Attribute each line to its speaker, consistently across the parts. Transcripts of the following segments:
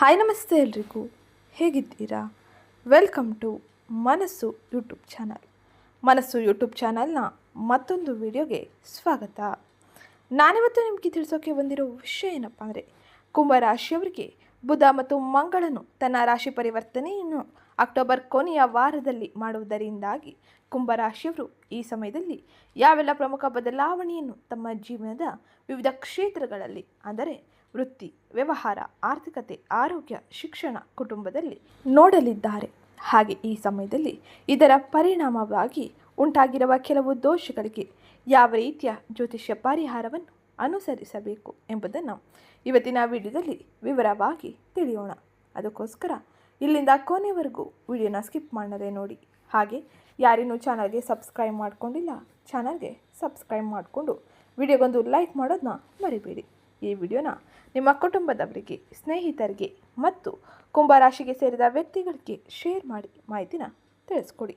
Speaker 1: Hi ನಮಸ್ತೆ ಎಲ್ರಿಗೂ. ಹೇಗಿದ್ದೀರಾ? Welcome to Manassu YouTube channel. Manassu YouTube ಚಾನಲ್ನ ಮತ್ತೊಂದು ವಿಡಿಯೋಗೆ ಸ್ವಾಗತ. ನಾನಿವತ್ತು ನಿಮಗೆ ತಿಳಿಸೋಕೆ ಬಂದಿರೋ ವಿಷಯ ಏನಪ್ಪ ಅಂದರೆ, ಕುಂಭರಾಶಿಯವರಿಗೆ ಬುಧ ಮತ್ತು ಮಂಗಳನು ತನ್ನ ರಾಶಿ ಪರಿವರ್ತನೆಯನ್ನು ಅಕ್ಟೋಬರ್ ಕೊನೆಯ ವಾರದಲ್ಲಿ ಮಾಡುವುದರಿಂದಾಗಿ ಕುಂಭರಾಶಿಯವರು ಈ ಸಮಯದಲ್ಲಿ ಯಾವೆಲ್ಲ ಪ್ರಮುಖ ಬದಲಾವಣೆಯನ್ನು ತಮ್ಮ ಜೀವನದ ವಿವಿಧ ಕ್ಷೇತ್ರಗಳಲ್ಲಿ, ಅಂದರೆ ವೃತ್ತಿ, ವ್ಯವಹಾರ, ಆರ್ಥಿಕತೆ, ಆರೋಗ್ಯ, ಶಿಕ್ಷಣ ಕುಟುಂಬದಲ್ಲಿ ನೋಡಲಿದ್ದಾರೆ. ಹಾಗೆ ಈ ಸಮಯದಲ್ಲಿ ಇದರ ಪರಿಣಾಮವಾಗಿ ಉಂಟಾಗಿರುವ ಕೆಲವು ದೋಷಗಳಿಗೆ ಯಾವ ರೀತಿಯ ಜ್ಯೋತಿಷ್ಯ ಪರಿಹಾರವನ್ನು ಅನುಸರಿಸಬೇಕು ಎಂಬುದನ್ನು ಇವತ್ತಿನ ವಿಡಿಯೋದಲ್ಲಿ ವಿವರವಾಗಿ ತಿಳಿಯೋಣ. ಅದಕ್ಕೋಸ್ಕರ ಇಲ್ಲಿಂದ ಕೊನೆವರೆಗೂ ವಿಡಿಯೋನ ಸ್ಕಿಪ್ ಮಾಡದೆ ನೋಡಿ. ಹಾಗೆ ಯಾರಿನ್ನೂ ಚಾನಲ್ಗೆ ಸಬ್ಸ್ಕ್ರೈಬ್ ಮಾಡಿಕೊಂಡಿಲ್ಲ, ಚಾನಲ್ಗೆ ಸಬ್ಸ್ಕ್ರೈಬ್ ಮಾಡಿಕೊಂಡು ವಿಡಿಯೋಗೊಂದು ಲೈಕ್ ಮಾಡೋದನ್ನ ಮರಿಬೇಡಿ. ಈ ವಿಡಿಯೋನ ನಿಮ್ಮ ಕುಟುಂಬದವರಿಗೆ, ಸ್ನೇಹಿತರಿಗೆ ಮತ್ತು ಕುಂಭರಾಶಿಗೆ ಸೇರಿದ ವ್ಯಕ್ತಿಗಳಿಗೆ ಶೇರ್ ಮಾಡಿ ಮಾಹಿತಿನ ತಿಳಿಸ್ಕೊಡಿ.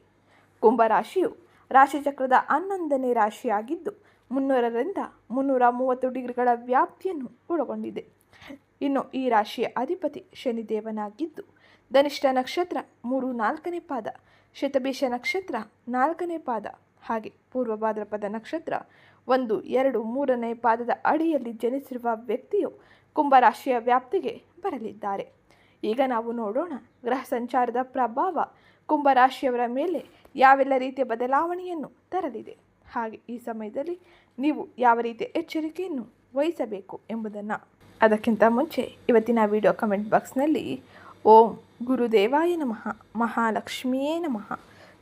Speaker 1: ಕುಂಭರಾಶಿಯು ರಾಶಿಚಕ್ರದ ಹನ್ನೊಂದನೇ ರಾಶಿಯಾಗಿದ್ದು, ಮುನ್ನೂರರಿಂದ ಮುನ್ನೂರ ಮೂವತ್ತು ಡಿಗ್ರಿಗಳ ವ್ಯಾಪ್ತಿಯನ್ನು ಒಳಗೊಂಡಿದೆ. ಇನ್ನು ಈ ರಾಶಿಯ ಅಧಿಪತಿ ಶನಿದೇವನಾಗಿದ್ದು, ಧನಿಷ್ಠ ನಕ್ಷತ್ರ ಮೂರು ನಾಲ್ಕನೇ ಪಾದ, ಶತಭೀಷ ನಕ್ಷತ್ರ ನಾಲ್ಕನೇ ಪಾದ ಹಾಗೆ ಪೂರ್ವ ಭಾದ್ರಪದ ನಕ್ಷತ್ರ ಒಂದು, ಎರಡು, ಮೂರನೇ ಪಾದದ ಅಡಿಯಲ್ಲಿ ಜನಿಸಿರುವ ವ್ಯಕ್ತಿಯು ಕುಂಭರಾಶಿಯ ವ್ಯಾಪ್ತಿಗೆ ಬರಲಿದ್ದಾರೆ. ಈಗ ನಾವು ನೋಡೋಣ ಗ್ರಹ ಸಂಚಾರದ ಪ್ರಭಾವ ಕುಂಭರಾಶಿಯವರ ಮೇಲೆ ಯಾವೆಲ್ಲ ರೀತಿಯ ಬದಲಾವಣೆಯನ್ನು ತರಲಿದೆ. ಹಾಗೆ ಈ ಸಮಯದಲ್ಲಿ ನೀವು ಯಾವ ರೀತಿಯ ಎಚ್ಚರಿಕೆಯನ್ನು ವಹಿಸಬೇಕು ಎಂಬುದನ್ನು. ಅದಕ್ಕಿಂತ ಮುಂಚೆ ಇವತ್ತಿನ ವಿಡಿಯೋ ಕಮೆಂಟ್ ಬಾಕ್ಸ್ನಲ್ಲಿ ಓಂ ಗುರುದೇವಾಯ ನಮಃ, ಮಹಾಲಕ್ಷ್ಮಿಯೇ ನಮಃ,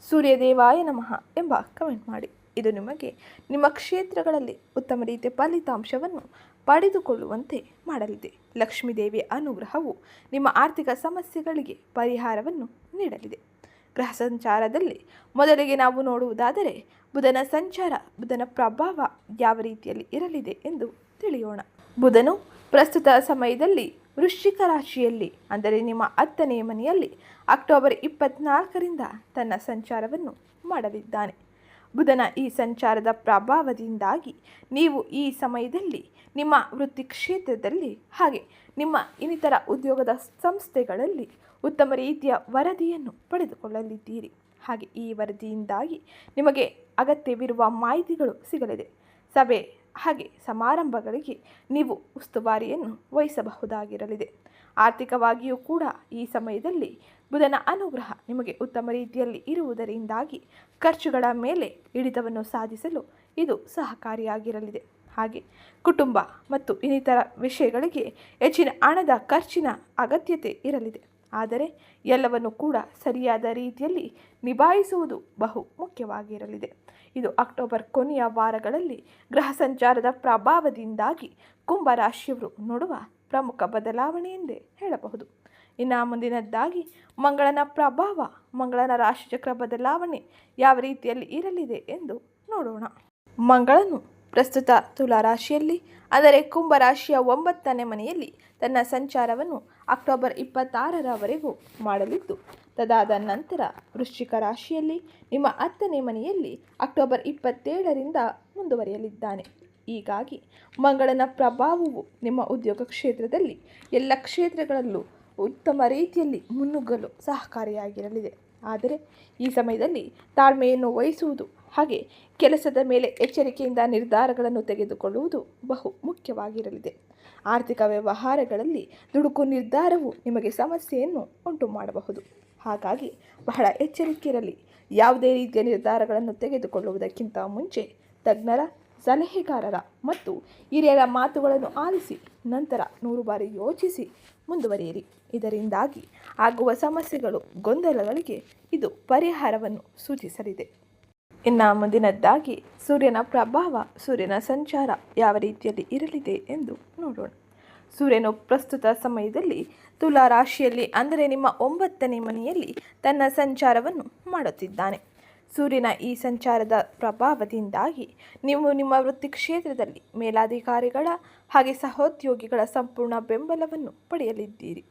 Speaker 1: ಸೂರ್ಯದೇವಾಯ ನಮಃ ಎಂಬ ಕಮೆಂಟ್ ಮಾಡಿ. ಇದು ನಿಮಗೆ ನಿಮ್ಮ ಕ್ಷೇತ್ರಗಳಲ್ಲಿ ಉತ್ತಮ ರೀತಿಯ ಫಲಿತಾಂಶವನ್ನು ಪಡೆದುಕೊಳ್ಳುವಂತೆ ಮಾಡಲಿದೆ. ಲಕ್ಷ್ಮೀದೇವಿಯ ಅನುಗ್ರಹವು ನಿಮ್ಮ ಆರ್ಥಿಕ ಸಮಸ್ಯೆಗಳಿಗೆ ಪರಿಹಾರವನ್ನು ನೀಡಲಿದೆ. ಗ್ರಹ ಸಂಚಾರದಲ್ಲಿ ಮೊದಲಿಗೆ ನಾವು ನೋಡುವುದಾದರೆ ಬುಧನ ಸಂಚಾರ, ಬುಧನ ಪ್ರಭಾವ ಯಾವ ರೀತಿಯಲ್ಲಿ ಇರಲಿದೆ ಎಂದು ತಿಳಿಯೋಣ. ಬುಧನು ಪ್ರಸ್ತುತ ಸಮಯದಲ್ಲಿ ವೃಶ್ಚಿಕ ರಾಶಿಯಲ್ಲಿ, ಅಂದರೆ ನಿಮ್ಮ ಹತ್ತನೇ ಮನೆಯಲ್ಲಿ ಅಕ್ಟೋಬರ್ ಇಪ್ಪತ್ನಾಲ್ಕರಿಂದ ತನ್ನ ಸಂಚಾರವನ್ನು ಮಾಡಲಿದ್ದಾನೆ. ಬುಧನ ಈ ಸಂಚಾರದ ಪ್ರಭಾವದಿಂದಾಗಿ ನೀವು ಈ ಸಮಯದಲ್ಲಿ ನಿಮ್ಮ ವೃತ್ತಿ ಕ್ಷೇತ್ರದಲ್ಲಿ ಹಾಗೆ ನಿಮ್ಮ ಇನ್ನಿತರ ಉದ್ಯೋಗದ ಸಂಸ್ಥೆಗಳಲ್ಲಿ ಉತ್ತಮ ರೀತಿಯ ವರದಿಯನ್ನು ಪಡೆದುಕೊಳ್ಳಲಿದ್ದೀರಿ. ಹಾಗೆ ಈ ವರದಿಯಿಂದಾಗಿ ನಿಮಗೆ ಅಗತ್ಯವಿರುವ ಮಾಹಿತಿಗಳು ಸಿಗಲಿದೆ. ಸಭೆ ಹಾಗೆ ಸಮಾರಂಭಗಳಿಗೆ ನೀವು ಉಸ್ತುವಾರಿಯನ್ನು ವಹಿಸಬಹುದಾಗಿರಲಿದೆ. ಆರ್ಥಿಕವಾಗಿಯೂ ಕೂಡ ಈ ಸಮಯದಲ್ಲಿ ಬುಧನ ಅನುಗ್ರಹ ನಿಮಗೆ ಉತ್ತಮ ರೀತಿಯಲ್ಲಿ ಇರುವುದರಿಂದಾಗಿ ಖರ್ಚುಗಳ ಮೇಲೆ ಹಿಡಿತವನ್ನು ಸಾಧಿಸಲು ಇದು ಸಹಕಾರಿಯಾಗಿರಲಿದೆ. ಹಾಗೆ ಕುಟುಂಬ ಮತ್ತು ಇನ್ನಿತರ ವಿಷಯಗಳಿಗೆ ಹೆಚ್ಚಿನ ಹಣದ ಖರ್ಚಿನ ಅಗತ್ಯತೆ ಇರಲಿದೆ. ಆದರೆ ಎಲ್ಲವನ್ನು ಕೂಡ ಸರಿಯಾದ ರೀತಿಯಲ್ಲಿ ನಿಭಾಯಿಸುವುದು ಬಹು ಮುಖ್ಯವಾಗಿರಲಿದೆ. ಇದು ಅಕ್ಟೋಬರ್ ಕೊನೆಯ ವಾರಗಳಲ್ಲಿ ಗ್ರಹ ಸಂಚಾರದ ಪ್ರಭಾವದಿಂದಾಗಿ ಕುಂಭರಾಶಿಯವರು ನೋಡುವ ಪ್ರಮುಖ ಬದಲಾವಣೆ ಎಂದೇ ಹೇಳಬಹುದು. ಇನ್ನು ಮುಂದಿನದ್ದಾಗಿ, ಮಂಗಳನ ಪ್ರಭಾವ, ಮಂಗಳನ ರಾಶಿಚಕ್ರ ಬದಲಾವಣೆ ಯಾವ ರೀತಿಯಲ್ಲಿ ಇರಲಿದೆ ಎಂದು ನೋಡೋಣ. ಮಂಗಳನು ಪ್ರಸ್ತುತ ತುಲಾರಾಶಿಯಲ್ಲಿ ಅಂದರೆ ಕುಂಭರಾಶಿಯ ಒಂಬತ್ತನೇ ಮನೆಯಲ್ಲಿ ತನ್ನ ಸಂಚಾರವನ್ನು ಅಕ್ಟೋಬರ್ ಇಪ್ಪತ್ತಾರರವರೆಗೂ ಮಾಡಲಿದ್ದು, ತದಾದ ನಂತರ ವೃಶ್ಚಿಕ ರಾಶಿಯಲ್ಲಿ ನಿಮ್ಮ ಹತ್ತನೇ ಮನೆಯಲ್ಲಿ ಅಕ್ಟೋಬರ್ ಇಪ್ಪತ್ತೇಳರಿಂದ ಮುಂದುವರಿಯಲಿದ್ದಾನೆ. ಹೀಗಾಗಿ ಮಂಗಳನ ಪ್ರಭಾವವು ನಿಮ್ಮ ಉದ್ಯೋಗ ಕ್ಷೇತ್ರದಲ್ಲಿ ಎಲ್ಲ ಕ್ಷೇತ್ರಗಳಲ್ಲೂ ಉತ್ತಮ ರೀತಿಯಲ್ಲಿ ಮುನ್ನುಗ್ಗಲು ಸಹಕಾರಿಯಾಗಿರಲಿದೆ. ಆದರೆ ಈ ಸಮಯದಲ್ಲಿ ತಾಳ್ಮೆಯನ್ನು ವಹಿಸುವುದು ಹಾಗೆ ಕೆಲಸದ ಮೇಲೆ ಎಚ್ಚರಿಕೆಯಿಂದ ನಿರ್ಧಾರಗಳನ್ನು ತೆಗೆದುಕೊಳ್ಳುವುದು ಬಹು ಮುಖ್ಯವಾಗಿರಲಿದೆ. ಆರ್ಥಿಕ ವ್ಯವಹಾರಗಳಲ್ಲಿ ದುಡುಕು ನಿರ್ಧಾರವು ನಿಮಗೆ ಸಮಸ್ಯೆಯನ್ನು ಉಂಟು ಮಾಡಬಹುದು ಹಾಗಾಗಿ ಬಹಳ ಎಚ್ಚರಿಕೆ ಇರಲಿ ಯಾವುದೇ ರೀತಿಯ ನಿರ್ಧಾರಗಳನ್ನು ತೆಗೆದುಕೊಳ್ಳುವುದಕ್ಕಿಂತ ಮುಂಚೆ ತಜ್ಞರ ಸಲಹೆಗಾರರ ಮತ್ತು ಹಿರಿಯರ ಮಾತುಗಳನ್ನು ಆಲಿಸಿ, ನಂತರ ನೂರು ಬಾರಿ ಯೋಚಿಸಿ ಮುಂದುವರಿಯಿರಿ. ಇದರಿಂದಾಗಿ ಆಗುವ ಸಮಸ್ಯೆಗಳು, ಗೊಂದಲಗಳಿಗೆ ಇದು ಪರಿಹಾರವನ್ನು ಸೂಚಿಸಲಿದೆ. ಇನ್ನು ಮುಂದಿನದ್ದಾಗಿ, ಸೂರ್ಯನ ಪ್ರಭಾವ, ಸೂರ್ಯನ ಸಂಚಾರ ಯಾವ ರೀತಿಯಲ್ಲಿ ಇರಲಿದೆ ಎಂದು ನೋಡೋಣ. ಸೂರ್ಯನು ಪ್ರಸ್ತುತ ಸಮಯದಲ್ಲಿ ತುಲಾ ರಾಶಿಯಲ್ಲಿ, ಅಂದರೆ ನಿಮ್ಮ ಒಂಬತ್ತನೇ ಮನೆಯಲ್ಲಿ, ತನ್ನ ಸಂಚಾರವನ್ನು ಮಾಡುತ್ತಿದ್ದಾನೆ. ಸೂರ್ಯನ ಈ ಸಂಚಾರದ ಪ್ರಭಾವದಿಂದಾಗಿ ನೀವು ನಿಮ್ಮ ವೃತ್ತಿ ಕ್ಷೇತ್ರದಲ್ಲಿ ಮೇಲಾಧಿಕಾರಿಗಳ ಹಾಗೆ ಸಹೋದ್ಯೋಗಿಗಳ ಸಂಪೂರ್ಣ ಬೆಂಬಲವನ್ನು ಪಡೆಯಲಿದ್ದೀರಿ.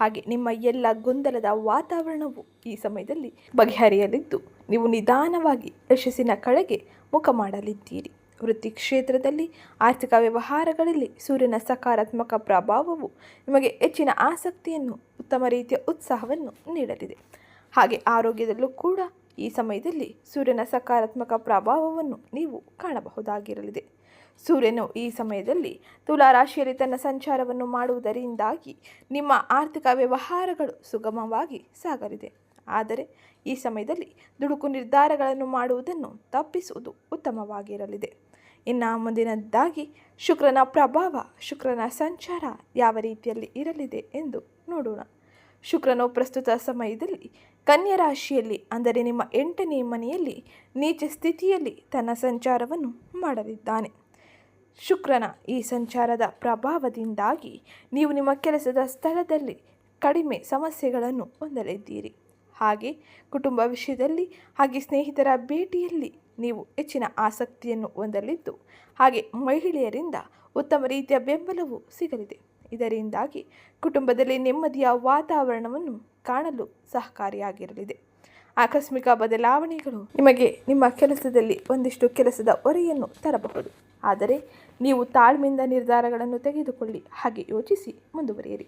Speaker 1: ಹಾಗೆ ನಿಮ್ಮ ಎಲ್ಲ ಗೊಂದಲದ ವಾತಾವರಣವು ಈ ಸಮಯದಲ್ಲಿ ಬಗೆಹರಿಯಲಿದ್ದು, ನೀವು ನಿಧಾನವಾಗಿ ಯಶಸ್ಸಿನ ಕಡೆಗೆ ಮುಖ ಮಾಡಲಿದ್ದೀರಿ. ವೃತ್ತಿ ಕ್ಷೇತ್ರದಲ್ಲಿ ಆರ್ಥಿಕ ವ್ಯವಹಾರಗಳಲ್ಲಿ ಸೂರ್ಯನ ಸಕಾರಾತ್ಮಕ ಪ್ರಭಾವವು ನಿಮಗೆ ಹೆಚ್ಚಿನ ಆಸಕ್ತಿಯನ್ನು, ಉತ್ತಮ ರೀತಿಯ ಉತ್ಸಾಹವನ್ನು ನೀಡಲಿದೆ. ಹಾಗೆ ಆರೋಗ್ಯದಲ್ಲೂ ಕೂಡ ಈ ಸಮಯದಲ್ಲಿ ಸೂರ್ಯನ ಸಕಾರಾತ್ಮಕ ಪ್ರಭಾವವನ್ನು ನೀವು ಕಾಣಬಹುದಾಗಿರಲಿದೆ. ಸೂರ್ಯನು ಈ ಸಮಯದಲ್ಲಿ ತುಲಾ ರಾಶಿಯಲ್ಲಿ ತನ್ನ ಸಂಚಾರವನ್ನು ಮಾಡುವುದರಿಂದಾಗಿ ನಿಮ್ಮ ಆರ್ಥಿಕ ವ್ಯವಹಾರಗಳು ಸುಗಮವಾಗಿ ಸಾಗಲಿದೆ. ಆದರೆ ಈ ಸಮಯದಲ್ಲಿ ದುಡುಕು ನಿರ್ಧಾರಗಳನ್ನು ಮಾಡುವುದನ್ನು ತಪ್ಪಿಸುವುದು ಉತ್ತಮವಾಗಿರಲಿದೆ. ಇನ್ನು ಮುಂದಿನದ್ದಾಗಿ ಶುಕ್ರನ ಪ್ರಭಾವ, ಶುಕ್ರನ ಸಂಚಾರ ಯಾವ ರೀತಿಯಲ್ಲಿ ಇರಲಿದೆ ಎಂದು ನೋಡೋಣ. ಶುಕ್ರನು ಪ್ರಸ್ತುತ ಸಮಯದಲ್ಲಿ ಕನ್ಯಾ ರಾಶಿಯಲ್ಲಿ ಅಂದರೆ ನಿಮ್ಮ ಎಂಟನೇ ಮನೆಯಲ್ಲಿ, ನೀಚ ಸ್ಥಿತಿಯಲ್ಲಿ ತನ್ನ ಸಂಚಾರವನ್ನು ಮಾಡಲಿದ್ದಾನೆ. ಶುಕ್ರನ ಈ ಸಂಚಾರದ ಪ್ರಭಾವದಿಂದಾಗಿ ನೀವು ನಿಮ್ಮ ಕೆಲಸದ ಸ್ಥಳದಲ್ಲಿ ಕಡಿಮೆ ಸಮಸ್ಯೆಗಳನ್ನು ಹೊಂದಲಿದ್ದೀರಿ. ಹಾಗೆ ಕುಟುಂಬ ವಿಷಯದಲ್ಲಿ ಹಾಗೆ ಸ್ನೇಹಿತರ ಭೇಟಿಯಲ್ಲಿ ನೀವು ಹೆಚ್ಚಿನ ಆಸಕ್ತಿಯನ್ನು ಹೊಂದಲಿದ್ದು, ಹಾಗೆ ಮಹಿಳೆಯರಿಂದ ಉತ್ತಮ ರೀತಿಯ ಬೆಂಬಲವು ಸಿಗಲಿದೆ. ಇದರಿಂದಾಗಿ ಕುಟುಂಬದಲ್ಲಿ ನೆಮ್ಮದಿಯ ವಾತಾವರಣವನ್ನು ಕಾಣಲು ಸಹಕಾರಿಯಾಗಿರಲಿದೆ. ಆಕಸ್ಮಿಕ ಬದಲಾವಣೆಗಳು ನಿಮಗೆ ನಿಮ್ಮ ಕೆಲಸದಲ್ಲಿ ಒಂದಿಷ್ಟು ಕೆಲಸದ ಹೊರೆಯನ್ನು ತರಬಹುದು. ಆದರೆ ನೀವು ತಾಳ್ಮೆಯಿಂದ ನಿರ್ಧಾರಗಳನ್ನು ತೆಗೆದುಕೊಳ್ಳಿ, ಹಾಗೆ ಯೋಚಿಸಿ ಮುಂದುವರಿಯಿರಿ.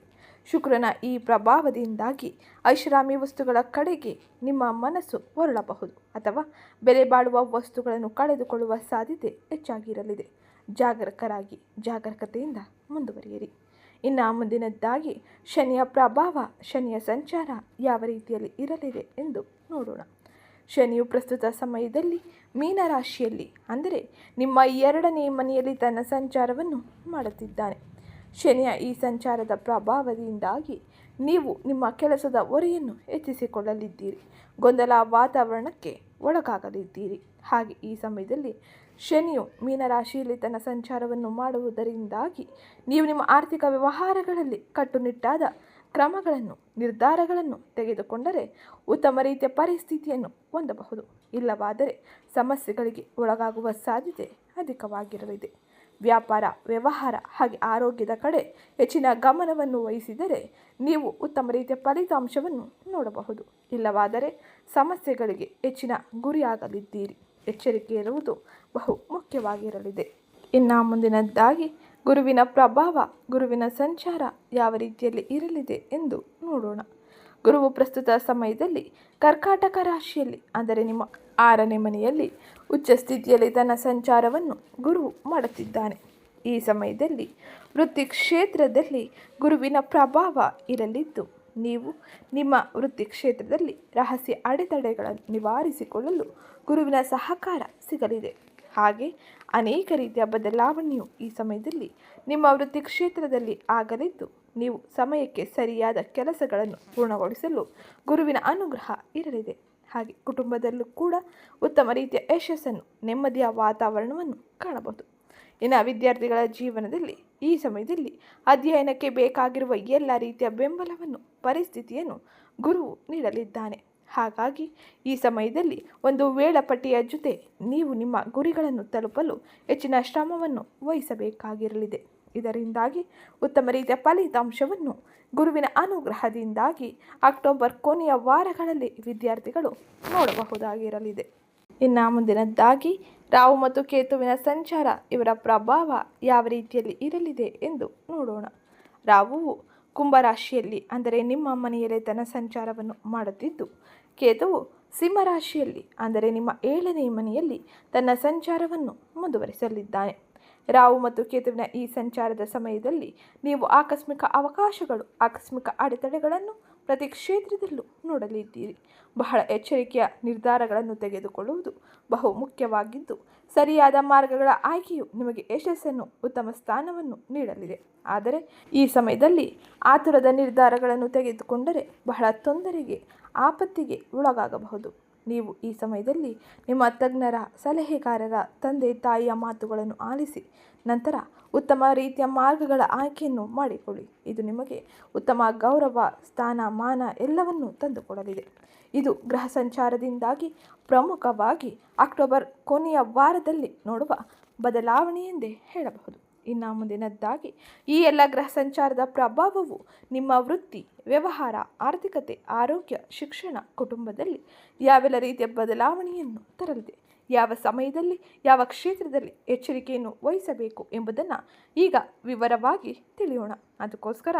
Speaker 1: ಶುಕ್ರನ ಈ ಪ್ರಭಾವದಿಂದಾಗಿ ಐಷಾರಾಮಿ ವಸ್ತುಗಳ ಕಡೆಗೆ ನಿಮ್ಮ ಮನಸ್ಸು ಹೊರಳಬಹುದು ಅಥವಾ ಬೆಲೆ ಬಾಳುವ ವಸ್ತುಗಳನ್ನು ಕಳೆದುಕೊಳ್ಳುವ ಸಾಧ್ಯತೆ ಹೆಚ್ಚಾಗಿರಲಿದೆ. ಜಾಗರೂಕರಾಗಿ ಜಾಗರೂಕತೆಯಿಂದ ಮುಂದುವರಿಯಿರಿ. ಇನ್ನು ಮುಂದಿನದ್ದಾಗಿ ಶನಿಯ ಪ್ರಭಾವ, ಶನಿಯ ಸಂಚಾರ ಯಾವ ರೀತಿಯಲ್ಲಿ ಇರಲಿದೆ ಎಂದು ನೋಡೋಣ. ಶನಿಯು ಪ್ರಸ್ತುತ ಸಮಯದಲ್ಲಿ ಮೀನರಾಶಿಯಲ್ಲಿ, ಅಂದರೆ ನಿಮ್ಮ ಎರಡನೇ ಮನೆಯಲ್ಲಿ ತನ್ನ ಸಂಚಾರವನ್ನು ಮಾಡುತ್ತಿದ್ದಾನೆ. ಶನಿಯ ಈ ಸಂಚಾರದ ಪ್ರಭಾವದಿಂದಾಗಿ ನೀವು ನಿಮ್ಮ ಕೆಲಸದ ಹೊರೆಯನ್ನು ಹೆಚ್ಚಿಸಿಕೊಳ್ಳಲಿದ್ದೀರಿ. ಗೊಂದಲ ವಾತಾವರಣಕ್ಕೆ ಒಳಗಾಗಲಿದ್ದೀರಿ. ಹಾಗೆ ಈ ಸಮಯದಲ್ಲಿ ಶನಿಯು ಮೀನರಾಶಿಯಲ್ಲಿ ತನ್ನ ಸಂಚಾರವನ್ನು ಮಾಡುವುದರಿಂದಾಗಿ ನೀವು ನಿಮ್ಮ ಆರ್ಥಿಕ ವ್ಯವಹಾರಗಳಲ್ಲಿ ಕಟ್ಟುನಿಟ್ಟಾದ ಕ್ರಮಗಳನ್ನು, ನಿರ್ಧಾರಗಳನ್ನು ತೆಗೆದುಕೊಂಡರೆ ಉತ್ತಮ ರೀತಿಯ ಪರಿಸ್ಥಿತಿಯನ್ನು ಹೊಂದಬಹುದು. ಇಲ್ಲವಾದರೆ ಸಮಸ್ಯೆಗಳಿಗೆ ಒಳಗಾಗುವ ಸಾಧ್ಯತೆ ಅಧಿಕವಾಗಿರಲಿದೆ. ವ್ಯಾಪಾರ, ವ್ಯವಹಾರ ಹಾಗೆ ಆರೋಗ್ಯದ ಕಡೆ ಹೆಚ್ಚಿನ ಗಮನವನ್ನು ವಹಿಸಿದರೆ ನೀವು ಉತ್ತಮ ರೀತಿಯ ಫಲಿತಾಂಶವನ್ನು ನೋಡಬಹುದು. ಇಲ್ಲವಾದರೆ ಸಮಸ್ಯೆಗಳಿಗೆ ಹೆಚ್ಚಿನ ಗುರಿಯಾಗಲಿದ್ದೀರಿ. ಎಚ್ಚರಿಕೆ ಇರುವುದು ಬಹು ಮುಖ್ಯವಾಗಿರಲಿದೆ. ಇನ್ನು ಮುಂದಿನದ್ದಾಗಿ, ಗುರುವಿನ ಪ್ರಭಾವ, ಗುರುವಿನ ಸಂಚಾರ ಯಾವ ರೀತಿಯಲ್ಲಿ ಇರಲಿದೆ ಎಂದು ನೋಡೋಣ. ಗುರುವು ಪ್ರಸ್ತುತ ಸಮಯದಲ್ಲಿ ಕರ್ಕಾಟಕ ರಾಶಿಯಲ್ಲಿ, ಅಂದರೆ ನಿಮ್ಮ ಆರನೇ ಮನೆಯಲ್ಲಿ ಉಚ್ಚ ಸ್ಥಿತಿಯಲ್ಲಿ ತನ್ನ ಸಂಚಾರವನ್ನು ಗುರು ಮಾಡುತ್ತಿದ್ದಾನೆ. ಈ ಸಮಯದಲ್ಲಿ ವೃತ್ತಿ ಕ್ಷೇತ್ರದಲ್ಲಿ ಗುರುವಿನ ಪ್ರಭಾವ ಇರಲಿದ್ದು, ನೀವು ನಿಮ್ಮ ವೃತ್ತಿ ಕ್ಷೇತ್ರದಲ್ಲಿ ರಹಸ್ಯ ಅಡೆತಡೆಗಳನ್ನು ನಿವಾರಿಸಿಕೊಳ್ಳಲು ಗುರುವಿನ ಸಹಕಾರ ಸಿಗಲಿದೆ. ಹಾಗೆ ಅನೇಕ ರೀತಿಯ ಬದಲಾವಣೆಯು ಈ ಸಮಯದಲ್ಲಿ ನಿಮ್ಮ ವೃತ್ತಿ ಕ್ಷೇತ್ರದಲ್ಲಿ ಆಗಲಿದ್ದು, ನೀವು ಸಮಯಕ್ಕೆ ಸರಿಯಾದ ಕೆಲಸಗಳನ್ನು ಪೂರ್ಣಗೊಳಿಸಲು ಗುರುವಿನ ಅನುಗ್ರಹ ಇರಲಿದೆ. ಹಾಗೆ ಕುಟುಂಬದಲ್ಲೂ ಕೂಡ ಉತ್ತಮ ರೀತಿಯ ಯಶಸ್ಸನ್ನು, ನೆಮ್ಮದಿಯ ವಾತಾವರಣವನ್ನು ಕಾಣಬಹುದು. ಇನ್ನು ವಿದ್ಯಾರ್ಥಿಗಳ ಜೀವನದಲ್ಲಿ ಈ ಸಮಯದಲ್ಲಿ ಅಧ್ಯಯನಕ್ಕೆ ಬೇಕಾಗಿರುವ ಎಲ್ಲ ರೀತಿಯ ಬೆಂಬಲವನ್ನು, ಪರಿಸ್ಥಿತಿಯನ್ನು ಗುರುವು ನೀಡಲಿದ್ದಾನೆ. ಹಾಗಾಗಿ ಈ ಸಮಯದಲ್ಲಿ ಒಂದು ವೇಳಾಪಟ್ಟಿಯ ಜೊತೆ ನೀವು ನಿಮ್ಮ ಗುರಿಗಳನ್ನು ತಲುಪಲು ಹೆಚ್ಚಿನ ಶ್ರಮವನ್ನು ವಹಿಸಬೇಕಾಗಿರಲಿದೆ. ಇದರಿಂದಾಗಿ ಉತ್ತಮ ರೀತಿಯ ಫಲಿತಾಂಶವನ್ನು ಗುರುವಿನ ಅನುಗ್ರಹದಿಂದಾಗಿ ಅಕ್ಟೋಬರ್ ಕೊನೆಯ ವಾರಗಳಲ್ಲಿ ವಿದ್ಯಾರ್ಥಿಗಳು ನೋಡಬಹುದಾಗಿರಲಿದೆ. ಇನ್ನು ಮುಂದಿನದ್ದಾಗಿ ರಾಹು ಮತ್ತು ಕೇತುವಿನ ಸಂಚಾರ ಇವರ ಪ್ರಭಾವ ಯಾವ ರೀತಿಯಲ್ಲಿ ಇರಲಿದೆ ಎಂದು ನೋಡೋಣ. ರಾಹುವು ಕುಂಭರಾಶಿಯಲ್ಲಿ ಅಂದರೆ ನಿಮ್ಮ ಮನೆಯಲ್ಲೇ ತನ್ನ ಸಂಚಾರವನ್ನು ಮಾಡುತ್ತಿದ್ದು ಕೇತುವು ಸಿಂಹರಾಶಿಯಲ್ಲಿ, ಅಂದರೆ ನಿಮ್ಮ ಏಳನೇ ಮನೆಯಲ್ಲಿ ತನ್ನ ಸಂಚಾರವನ್ನು ಮುಂದುವರಿಸಲಿದ್ದಾನೆ. ರಾಹು ಮತ್ತು ಕೇತುವಿನ ಈ ಸಂಚಾರದ ಸಮಯದಲ್ಲಿ ನೀವು ಆಕಸ್ಮಿಕ ಅವಕಾಶಗಳು, ಆಕಸ್ಮಿಕ ಅಡೆತಡೆಗಳನ್ನು ಪ್ರತಿ ಕ್ಷೇತ್ರದಲ್ಲೂ ನೋಡಲಿದ್ದೀರಿ. ಬಹಳ ಎಚ್ಚರಿಕೆಯ ನಿರ್ಧಾರಗಳನ್ನು ತೆಗೆದುಕೊಳ್ಳುವುದು ಬಹು ಮುಖ್ಯವಾಗಿದ್ದು, ಸರಿಯಾದ ಮಾರ್ಗಗಳ ಆಯ್ಕೆಯು ನಿಮಗೆ ಯಶಸ್ಸನ್ನು, ಉತ್ತಮ ಸ್ಥಾನವನ್ನು ನೀಡಲಿದೆ. ಆದರೆ ಈ ಸಮಯದಲ್ಲಿ ಆತುರದ ನಿರ್ಧಾರಗಳನ್ನು ತೆಗೆದುಕೊಂಡರೆ ಬಹಳ ತೊಂದರೆಗೆ ಆಪತ್ತಿಗೆ ಒಳಗಾಗಬಹುದು. ನೀವು ಈ ಸಮಯದಲ್ಲಿ ನಿಮ್ಮ ತಜ್ಞರ, ಸಲಹೆಗಾರರ, ತಂದೆ, ತಾಯಿಯ ಮಾತುಗಳನ್ನು ಆಲಿಸಿ, ನಂತರ ಉತ್ತಮ ರೀತಿಯ ಮಾರ್ಗಗಳ ಆಯ್ಕೆಯನ್ನು ಮಾಡಿಕೊಳ್ಳಿ. ಇದು ನಿಮಗೆ ಉತ್ತಮ ಗೌರವ, ಸ್ಥಾನ, ಮಾನ ಎಲ್ಲವನ್ನೂ ತಂದುಕೊಡಲಿದೆ. ಇದು ಗ್ರಹ ಸಂಚಾರದಿಂದಾಗಿ ಪ್ರಮುಖವಾಗಿ ಅಕ್ಟೋಬರ್ ಕೊನೆಯ ವಾರದಲ್ಲಿ ನೋಡುವ ಬದಲಾವಣೆ ಎಂದೇ ಹೇಳಬಹುದು. ಇನ್ನು ಮುಂದಿನದ್ದಾಗಿ, ಈ ಎಲ್ಲ ಗ್ರಹ ಸಂಚಾರದ ಪ್ರಭಾವವು ನಿಮ್ಮ ವೃತ್ತಿ, ವ್ಯವಹಾರ, ಆರ್ಥಿಕತೆ, ಆರೋಗ್ಯ, ಶಿಕ್ಷಣ, ಕುಟುಂಬದಲ್ಲಿ ಯಾವೆಲ್ಲ ರೀತಿಯ ಬದಲಾವಣೆಯನ್ನು ತರಲಿದೆ, ಯಾವ ಸಮಯದಲ್ಲಿ, ಯಾವ ಕ್ಷೇತ್ರದಲ್ಲಿ ಎಚ್ಚರಿಕೆಯನ್ನು ವಹಿಸಬೇಕು ಎಂಬುದನ್ನು ಈಗ ವಿವರವಾಗಿ ತಿಳಿಯೋಣ. ಅದಕ್ಕೋಸ್ಕರ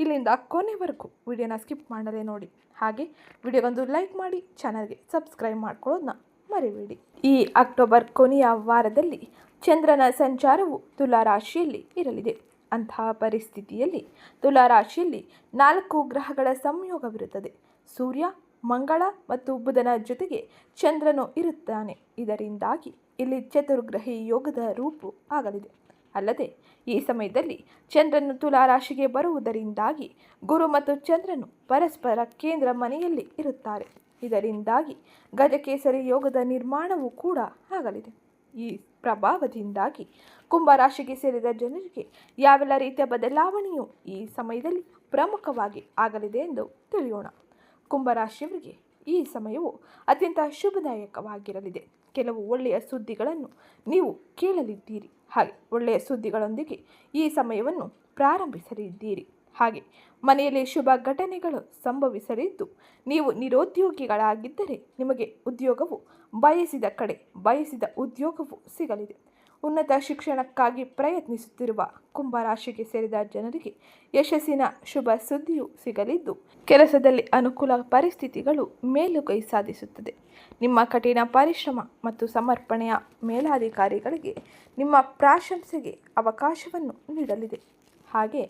Speaker 1: ಇಲ್ಲಿಂದ ಕೊನೆವರೆಗೂ ವಿಡಿಯೋನ ಸ್ಕಿಪ್ ಮಾಡದೆ ನೋಡಿ. ಹಾಗೆ ವಿಡಿಯೋಗೊಂದು ಲೈಕ್ ಮಾಡಿ, ಚಾನಲ್ಗೆ ಸಬ್ಸ್ಕ್ರೈಬ್ ಮಾಡ್ಕೊಳ್ಳೋದನ್ನ ಮರಿಬೇಡಿ. ಈ ಅಕ್ಟೋಬರ್ ಕೊನೆಯ ವಾರದಲ್ಲಿ ಚಂದ್ರನ ಸಂಚಾರವು ತುಲಾ ರಾಶಿಯಲ್ಲಿ ಇರಲಿದೆ. ಅಂತಹ ಪರಿಸ್ಥಿತಿಯಲ್ಲಿ ತುಲಾ ರಾಶಿಯಲ್ಲಿ ನಾಲ್ಕು ಗ್ರಹಗಳ ಸಂಯೋಗವಿರುತ್ತದೆ. ಸೂರ್ಯ, ಮಂಗಳ ಮತ್ತು ಬುಧನ ಜೊತೆಗೆ ಚಂದ್ರನು ಇರುತ್ತಾನೆ. ಇದರಿಂದಾಗಿ ಇಲ್ಲಿ ಚತುರ್ಗ್ರಹಿ ಯೋಗದ ರೂಪು ಆಗಲಿದೆ. ಅಲ್ಲದೆ, ಈ ಸಮಯದಲ್ಲಿ ಚಂದ್ರನು ತುಲಾ ರಾಶಿಗೆ ಬರುವುದರಿಂದಾಗಿ ಗುರು ಮತ್ತು ಚಂದ್ರನು ಪರಸ್ಪರ ಕೇಂದ್ರ ಮನೆಯಲ್ಲಿ ಇರುತ್ತಾರೆ. ಇದರಿಂದಾಗಿ ಗಜಕೇಸರಿ ಯೋಗದ ನಿರ್ಮಾಣವೂ ಕೂಡ ಆಗಲಿದೆ. ಈ ಪ್ರಭಾವದಿಂದಾಗಿ ಕುಂಭ ರಾಶಿಗೆ ಸೇರಿದ ಜನರಿಗೆ ಯಾವೆಲ್ಲ ರೀತಿಯ ಬದಲಾವಣೆಯು ಈ ಸಮಯದಲ್ಲಿ ಪ್ರಮುಖವಾಗಿ ಆಗಲಿದೆ ಎಂದು ತಿಳಿಯೋಣ. ಕುಂಭರಾಶಿಯವರಿಗೆ ಈ ಸಮಯವು ಅತ್ಯಂತ ಶುಭದಾಯಕವಾಗಿರಲಿದೆ. ಕೆಲವು ಒಳ್ಳೆಯ ಸುದ್ದಿಗಳನ್ನು ನೀವು ಕೇಳಲಿದ್ದೀರಿ. ಹಾಗೆ ಒಳ್ಳೆಯ ಸುದ್ದಿಗಳೊಂದಿಗೆ ಈ ಸಮಯವನ್ನು ಪ್ರಾರಂಭಿಸಲಿದ್ದೀರಿ. ಹಾಗೆ ಮನೆಯಲ್ಲಿ ಶುಭ ಘಟನೆಗಳು ಸಂಭವಿಸಲಿದ್ದು, ನೀವು ನಿರುದ್ಯೋಗಿಗಳಾಗಿದ್ದರೆ ನಿಮಗೆ ಉದ್ಯೋಗವು ಬಯಸಿದ ಕಡೆ ಬಯಸಿದ ಉದ್ಯೋಗವು ಸಿಗಲಿದೆ. ಉನ್ನತ ಶಿಕ್ಷಣಕ್ಕಾಗಿ ಪ್ರಯತ್ನಿಸುತ್ತಿರುವ ಕುಂಭರಾಶಿಗೆ ಸೇರಿದ ಜನರಿಗೆ ಯಶಸ್ಸಿನ ಶುಭ ಸುದ್ದಿಯು ಸಿಗಲಿದ್ದು, ಕೆಲಸದಲ್ಲಿ ಅನುಕೂಲ ಪರಿಸ್ಥಿತಿಗಳು ಮೇಲುಗೈ ಸಾಧಿಸುತ್ತದೆ. ನಿಮ್ಮ ಕಠಿಣ ಪರಿಶ್ರಮ ಮತ್ತು ಸಮರ್ಪಣೆಯ ಮೇಲಾಧಿಕಾರಿಗಳಿಗೆ ನಿಮ್ಮ ಪ್ರಾಶಂಸೆಗೆ ಅವಕಾಶವನ್ನು ನೀಡಲಿದೆ. ಹಾಗೆ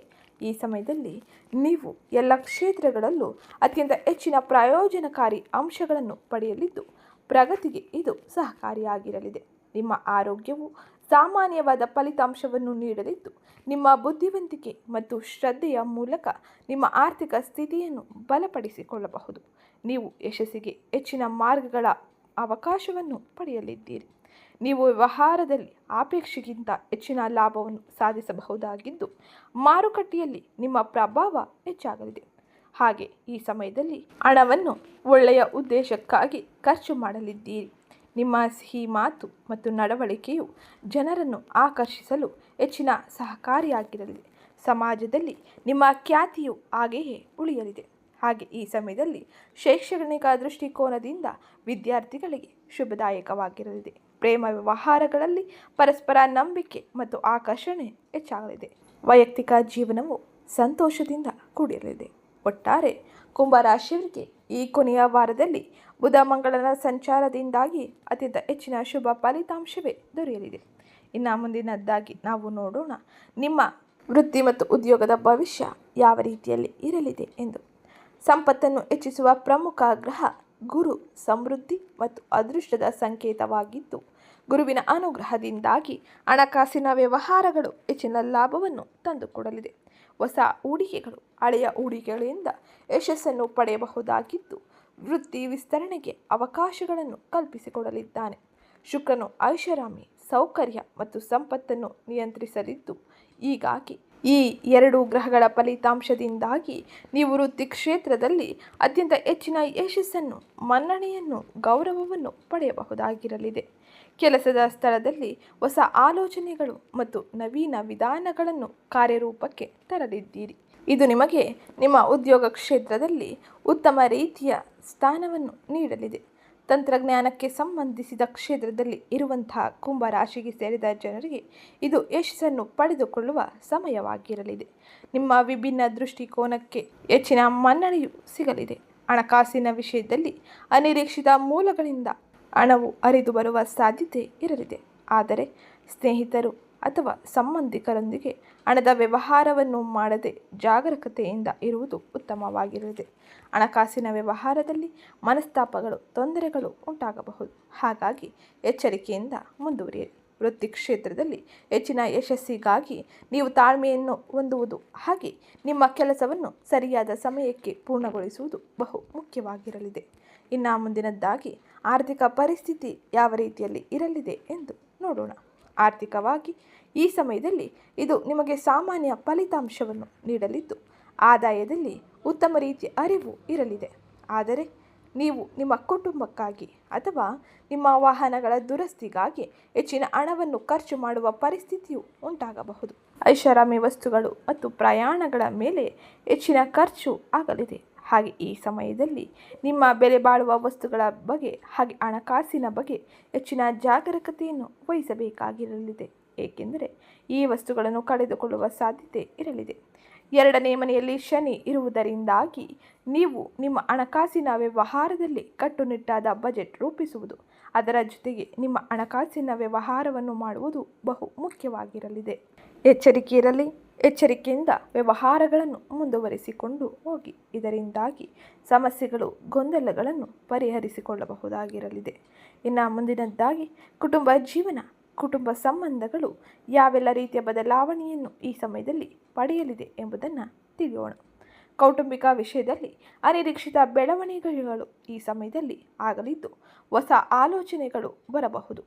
Speaker 1: ಈ ಸಮಯದಲ್ಲಿ ನೀವು ಎಲ್ಲ ಕ್ಷೇತ್ರಗಳಲ್ಲೂ ಅತ್ಯಂತ ಹೆಚ್ಚಿನ ಪ್ರಯೋಜನಕಾರಿ ಅಂಶಗಳನ್ನು ಪಡೆಯಲಿದ್ದು, ಪ್ರಗತಿಗೆ ಇದು ಸಹಕಾರಿಯಾಗಿರಲಿದೆ. ನಿಮ್ಮ ಆರೋಗ್ಯವು ಸಾಮಾನ್ಯವಾದ ಫಲಿತಾಂಶವನ್ನು ನೀಡಲಿದ್ದು, ನಿಮ್ಮ ಬುದ್ಧಿವಂತಿಕೆ ಮತ್ತು ಶ್ರದ್ಧೆಯ ಮೂಲಕ ನಿಮ್ಮ ಆರ್ಥಿಕ ಸ್ಥಿತಿಯನ್ನು ಬಲಪಡಿಸಿಕೊಳ್ಳಬಹುದು. ನೀವು ಯಶಸ್ಸಿಗೆ ಹೆಚ್ಚಿನ ಮಾರ್ಗಗಳ ಅವಕಾಶವನ್ನು ಪಡೆಯಲಿದ್ದೀರಿ. ನೀವು ವ್ಯವಹಾರದಲ್ಲಿ ಅಪೇಕ್ಷೆಗಿಂತ ಹೆಚ್ಚಿನ ಲಾಭವನ್ನು ಸಾಧಿಸಬಹುದಾಗಿದ್ದು, ಮಾರುಕಟ್ಟೆಯಲ್ಲಿ ನಿಮ್ಮ ಪ್ರಭಾವ ಹೆಚ್ಚಾಗಲಿದೆ. ಹಾಗೆ ಈ ಸಮಯದಲ್ಲಿ ಹಣವನ್ನು ಒಳ್ಳೆಯ ಉದ್ದೇಶಕ್ಕಾಗಿ ಖರ್ಚು ಮಾಡಲಿದ್ದೀರಿ. ನಿಮ್ಮ ಸಿಹಿ ಮಾತು ಮತ್ತು ನಡವಳಿಕೆಯು ಜನರನ್ನು ಆಕರ್ಷಿಸಲು ಹೆಚ್ಚಿನ ಸಹಕಾರಿಯಾಗಿರಲಿದೆ ಸಮಾಜದಲ್ಲಿ ನಿಮ್ಮ ಖ್ಯಾತಿಯು ಹಾಗೆಯೇ ಉಳಿಯಲಿದೆ. ಹಾಗೆ ಈ ಸಮಯದಲ್ಲಿ ಶೈಕ್ಷಣಿಕ ದೃಷ್ಟಿಕೋನದಿಂದ ವಿದ್ಯಾರ್ಥಿಗಳಿಗೆ ಶುಭದಾಯಕವಾಗಿರಲಿದೆ. ಪ್ರೇಮ ವ್ಯವಹಾರಗಳಲ್ಲಿ ಪರಸ್ಪರ ನಂಬಿಕೆ ಮತ್ತು ಆಕರ್ಷಣೆ ಹೆಚ್ಚಾಗಲಿದೆ. ವೈಯಕ್ತಿಕ ಜೀವನವು ಸಂತೋಷದಿಂದ ಕೂಡಿರಲಿದೆ. ಒಟ್ಟಾರೆ ಕುಂಭರಾಶಿಯವರಿಗೆ ಈ ಕೊನೆಯ ವಾರದಲ್ಲಿ ಬುಧ ಮಂಗಳನ ಸಂಚಾರದಿಂದಾಗಿ ಅತ್ಯಂತ ಹೆಚ್ಚಿನ ಶುಭ ಫಲಿತಾಂಶವೇ ದೊರೆಯಲಿದೆ. ಇನ್ನು ಮುಂದಿನದ್ದಾಗಿ ನಾವು ನೋಡೋಣ ನಿಮ್ಮ ವೃತ್ತಿ ಮತ್ತು ಉದ್ಯೋಗದ ಭವಿಷ್ಯ ಯಾವ ರೀತಿಯಲ್ಲಿ ಇರಲಿದೆ ಎಂದು. ಸಂಪತ್ತನ್ನು ಹೆಚ್ಚಿಸುವ ಪ್ರಮುಖ ಗ್ರಹ ಗುರು ಸಮೃದ್ಧಿ ಮತ್ತು ಅದೃಷ್ಟದ ಸಂಕೇತವಾಗಿದ್ದು, ಗುರುವಿನ ಅನುಗ್ರಹದಿಂದಾಗಿ ಹಣಕಾಸಿನ ವ್ಯವಹಾರಗಳು ಹೆಚ್ಚಿನ ಲಾಭವನ್ನು ತಂದುಕೊಡಲಿದೆ. ಹೊಸ ಹೂಡಿಕೆಗಳು ಹಳೆಯ ಹೂಡಿಕೆಗಳಿಂದ ಯಶಸ್ಸನ್ನು ಪಡೆಯಬಹುದಾಗಿದ್ದು, ವೃತ್ತಿ ವಿಸ್ತರಣೆಗೆ ಅವಕಾಶಗಳನ್ನು ಕಲ್ಪಿಸಿಕೊಡಲಿದ್ದಾನೆ. ಶುಕ್ರನು ಐಷಾರಾಮಿ ಸೌಕರ್ಯ ಮತ್ತು ಸಂಪತ್ತನ್ನು ನಿಯಂತ್ರಿಸಲಿದ್ದು, ಹೀಗಾಗಿ ಈ ಎರಡು ಗ್ರಹಗಳ ಫಲಿತಾಂಶದಿಂದಾಗಿ ನೀವು ವೃತ್ತಿ ಕ್ಷೇತ್ರದಲ್ಲಿ ಅತ್ಯಂತ ಹೆಚ್ಚಿನ ಯಶಸ್ಸನ್ನು, ಮನ್ನಣೆಯನ್ನು, ಗೌರವವನ್ನು ಪಡೆಯಬಹುದಾಗಿರಲಿದೆ. ಕೆಲಸದ ಸ್ಥಳದಲ್ಲಿ ಹೊಸ ಆಲೋಚನೆಗಳು ಮತ್ತು ನವೀನ ವಿಧಾನಗಳನ್ನು ಕಾರ್ಯರೂಪಕ್ಕೆ ತರಲಿದ್ದೀರಿ. ಇದು ನಿಮಗೆ ನಿಮ್ಮ ಉದ್ಯೋಗ ಕ್ಷೇತ್ರದಲ್ಲಿ ಉತ್ತಮ ರೀತಿಯ ಸ್ಥಾನವನ್ನು ನೀಡಲಿದೆ. ತಂತ್ರಜ್ಞಾನಕ್ಕೆ ಸಂಬಂಧಿಸಿದ ಕ್ಷೇತ್ರದಲ್ಲಿ ಇರುವಂತಹ ಕುಂಭ ರಾಶಿಗೆ ಸೇರಿದ ಜನರಿಗೆ ಇದು ಯಶಸ್ಸನ್ನು ಪಡೆದುಕೊಳ್ಳುವ ಸಮಯವಾಗಿರಲಿದೆ. ನಿಮ್ಮ ವಿಭಿನ್ನ ದೃಷ್ಟಿಕೋನಕ್ಕೆ ಹೆಚ್ಚಿನ ಮನ್ನಣೆಯು ಸಿಗಲಿದೆ. ಹಣಕಾಸಿನ ವಿಷಯದಲ್ಲಿ ಅನಿರೀಕ್ಷಿತ ಮೂಲಗಳಿಂದ ಹಣವು ಅರಿದು ಬರುವ ಸಾಧ್ಯತೆ ಇರಲಿದೆ. ಆದರೆ ಸ್ನೇಹಿತರು ಅಥವಾ ಸಂಬಂಧಿಕರೊಂದಿಗೆ ಹಣದ ವ್ಯವಹಾರವನ್ನು ಮಾಡದೆ ಜಾಗರೂಕತೆಯಿಂದ ಇರುವುದು ಉತ್ತಮವಾಗಿರುತ್ತದೆ ಹಣಕಾಸಿನ ವ್ಯವಹಾರದಲ್ಲಿ ಮನಸ್ತಾಪಗಳು, ತೊಂದರೆಗಳು ಉಂಟಾಗಬಹುದು. ಹಾಗಾಗಿ ಎಚ್ಚರಿಕೆಯಿಂದ ಮುಂದುವರಿಯಿರಿ. ವೃತ್ತಿ ಕ್ಷೇತ್ರದಲ್ಲಿ ಹೆಚ್ಚಿನ ಯಶಸ್ಸಿಗಾಗಿ ನೀವು ತಾಳ್ಮೆಯನ್ನು ಹೊಂದುವುದು ಹಾಗೆ ನಿಮ್ಮ ಕೆಲಸವನ್ನು ಸರಿಯಾದ ಸಮಯಕ್ಕೆ ಪೂರ್ಣಗೊಳಿಸುವುದು ಬಹು ಮುಖ್ಯವಾಗಿರಲಿದೆ. ಇನ್ನು ಮುಂದಿನದ್ದಾಗಿ ಆರ್ಥಿಕ ಪರಿಸ್ಥಿತಿ ಯಾವ ರೀತಿಯಲ್ಲಿ ಇರಲಿದೆ ಎಂದು ನೋಡೋಣ. ಆರ್ಥಿಕವಾಗಿ ಈ ಸಮಯದಲ್ಲಿ ಇದು ನಿಮಗೆ ಸಾಮಾನ್ಯ ಫಲಿತಾಂಶವನ್ನು ನೀಡಲಿದ್ದು, ಆದಾಯದಲ್ಲಿ ಉತ್ತಮ ರೀತಿಯ ಅರಿವು ಇರಲಿದೆ. ಆದರೆ ನೀವು ನಿಮ್ಮ ಕುಟುಂಬಕ್ಕಾಗಿ ಅಥವಾ ನಿಮ್ಮ ವಾಹನಗಳ ದುರಸ್ತಿಗಾಗಿ ಹೆಚ್ಚಿನ ಹಣವನ್ನು ಖರ್ಚು ಮಾಡುವ ಪರಿಸ್ಥಿತಿಯು ಉಂಟಾಗಬಹುದು. ಐಷಾರಾಮಿ ವಸ್ತುಗಳು ಮತ್ತು ಪ್ರಯಾಣಗಳ ಮೇಲೆ ಹೆಚ್ಚಿನ ಖರ್ಚು ಆಗಲಿದೆ. ಹಾಗೆ ಈ ಸಮಯದಲ್ಲಿ ನಿಮ್ಮ ಬೆಲೆ ಬಾಳುವ ವಸ್ತುಗಳ ಬಗ್ಗೆ ಹಾಗೆ ಹಣಕಾಸಿನ ಬಗ್ಗೆ ಹೆಚ್ಚಿನ ಜಾಗರೂಕತೆಯನ್ನು ವಹಿಸಬೇಕಾಗಿರಲಿದೆ. ಏಕೆಂದರೆ ಈ ವಸ್ತುಗಳನ್ನು ಕಳೆದುಕೊಳ್ಳುವ ಸಾಧ್ಯತೆ ಇರಲಿದೆ. ಎರಡನೇ ಮನೆಯಲ್ಲಿ ಶನಿ ಇರುವುದರಿಂದಾಗಿ ನೀವು ನಿಮ್ಮ ಹಣಕಾಸಿನ ವ್ಯವಹಾರದಲ್ಲಿ ಕಟ್ಟುನಿಟ್ಟಾದ ಬಜೆಟ್ ರೂಪಿಸುವುದು ಅದರ ಜೊತೆಗೆ ನಿಮ್ಮ ಹಣಕಾಸಿನ ವ್ಯವಹಾರವನ್ನು ಮಾಡುವುದು ಬಹು ಮುಖ್ಯವಾಗಿರಲಿದೆ. ಎಚ್ಚರಿಕೆ ಇರಲಿ ಎಚ್ಚರಿಕೆಯಿಂದ ವ್ಯವಹಾರಗಳನ್ನು ಮುಂದುವರಿಸಿಕೊಂಡು ಹೋಗಿ. ಇದರಿಂದಾಗಿ ಸಮಸ್ಯೆಗಳು, ಗೊಂದಲಗಳನ್ನು ಪರಿಹರಿಸಿಕೊಳ್ಳಬಹುದಾಗಿರಲಿದೆ. ಇನ್ನು ಮುಂದಿನದ್ದಾಗಿ, ಕುಟುಂಬ ಜೀವನ, ಕುಟುಂಬ ಸಂಬಂಧಗಳು ಯಾವೆಲ್ಲ ರೀತಿಯ ಬದಲಾವಣೆಯನ್ನು ಈ ಸಮಯದಲ್ಲಿ ಪಡೆಯಲಿದೆ ಎಂಬುದನ್ನು ತಿಳಿಯೋಣ. ಕೌಟುಂಬಿಕ ವಿಷಯದಲ್ಲಿ ಅನಿರೀಕ್ಷಿತ ಬೆಳವಣಿಗೆಗಳು ಈ ಸಮಯದಲ್ಲಿ ಆಗಲಿದ್ದು ಹೊಸ ಆಲೋಚನೆಗಳು ಬರಬಹುದು.